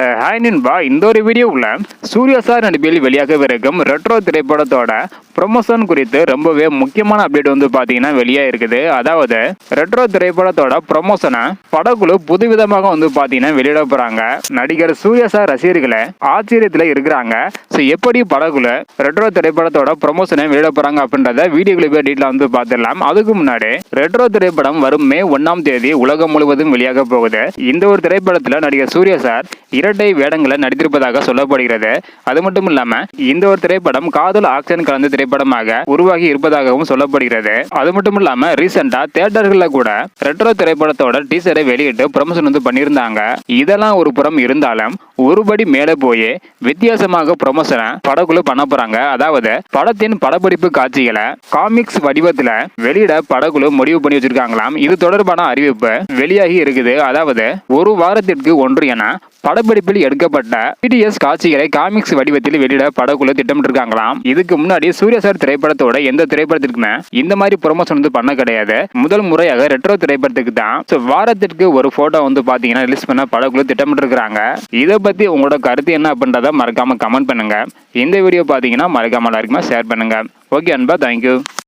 Uh, hi நண்பா இந்த ஒரு வீடியோவில் சூர்யா சார் நடிப்பில் வெளியாகவிருக்கும் ரெட்ரோ திரைப்படத்தோட ப்ரொமோஷன் குறித்து ரொம்பவே முக்கியமான அப்டேட் வந்து பார்த்தீங்கன்னா வெளியே இருக்குது. அதாவது ரெட்ரோ திரைப்படத்தோட ப்ரொமோஷனை படக்குழு புதுவிதமாக வந்து பார்த்தீங்கன்னா வெளியிட போகிறாங்க நடிகர் சூர்யா சார் ரசிகர்களை ஆச்சரியத்தில் இருக்கிறாங்க. ஸோ எப்படி படக்குழு ரெட்ரோ திரைப்படத்தோட ப்ரொமோஷனை வெளியிட போகிறாங்க அப்படின்றத வீடியோக்குள்ள போய் டீட்டெயில் வந்து பார்த்துடலாம். அதுக்கு முன்னாடி ரெட்ரோ திரைப்படம் வரும் மே ஒன்றாம் தேதி உலகம் முழுவதும் வெளியாக போகுது. இந்த ஒரு திரைப்படத்தில் நடிகர் சூர்யா சார் இரட்டை வேடங்களை நடித்திருப்பதாக சொல்லப்படுகிறது. அது மட்டும் இல்லாம இந்த ஒரு திரைப்படம் காதல் ஆக்சன் கலந்த திரைப்படமாக உருவாகி இருப்பதாகவும் சொல்லப்படுகிறது. அது மட்டும் இல்லாம ரீசெண்டா தியேட்டர்களில் கூட ரெட்ரோ திரைப்படத்தோட டீசரை வெளியிட்டு ப்ரமோஷன் வந்து பண்ணியிருந்தாங்க. இதெல்லாம் ஒரு புறம் இருந்தாலும் ஒருபடி மேலே போய் வித்தியாசமாக ப்ரொமோஷனை படக்குழு பண்ண போறாங்க. அதாவது படத்தின் படப்பிடிப்பு காட்சிகளை காமிக்ஸ் வடிவத்துல வெளியிட படக்குழு முடிவு பண்ணி வச்சிருக்காங்களாம். இது தொடர்பான அறிவிப்பு வெளியாகி இருக்குது. அதாவது ஒரு வாரத்திற்கு ஒன்று என படப்பிடிப்பில் எடுக்கப்பட்ட பிடிஎஸ் காட்சிகளை காமிக்ஸ் வடிவத்தில் வெளியிட படக்குழு திட்டமிட்டிருக்காங்களாம். இதுக்கு முன்னாடி சூர்யா சார் திரைப்படத்தோட எந்த திரைப்படத்திற்குமே இந்த மாதிரி ப்ரொமோஷன் வந்து பண்ண கிடையாது. முதல் முறையாக ரெட்ரோ திரைப்படத்துக்கு தான். ஸோ வாரத்திற்கு ஒரு போட்டோ வந்து பாத்தீங்கன்னா ரிலீஸ் பண்ண படக்குழு திட்டமிட்டிருக்காங்க இதை பத்தி உங்களோட கருத்து என்ன அப்படின்றத மறக்காம கமெண்ட் பண்ணுங்க. இந்த வீடியோ பாத்தீங்கன்னா மறக்காம எல்லாருக்குமே ஷேர் பண்ணுங்க. ஓகே அன்பா தேங்க்யூ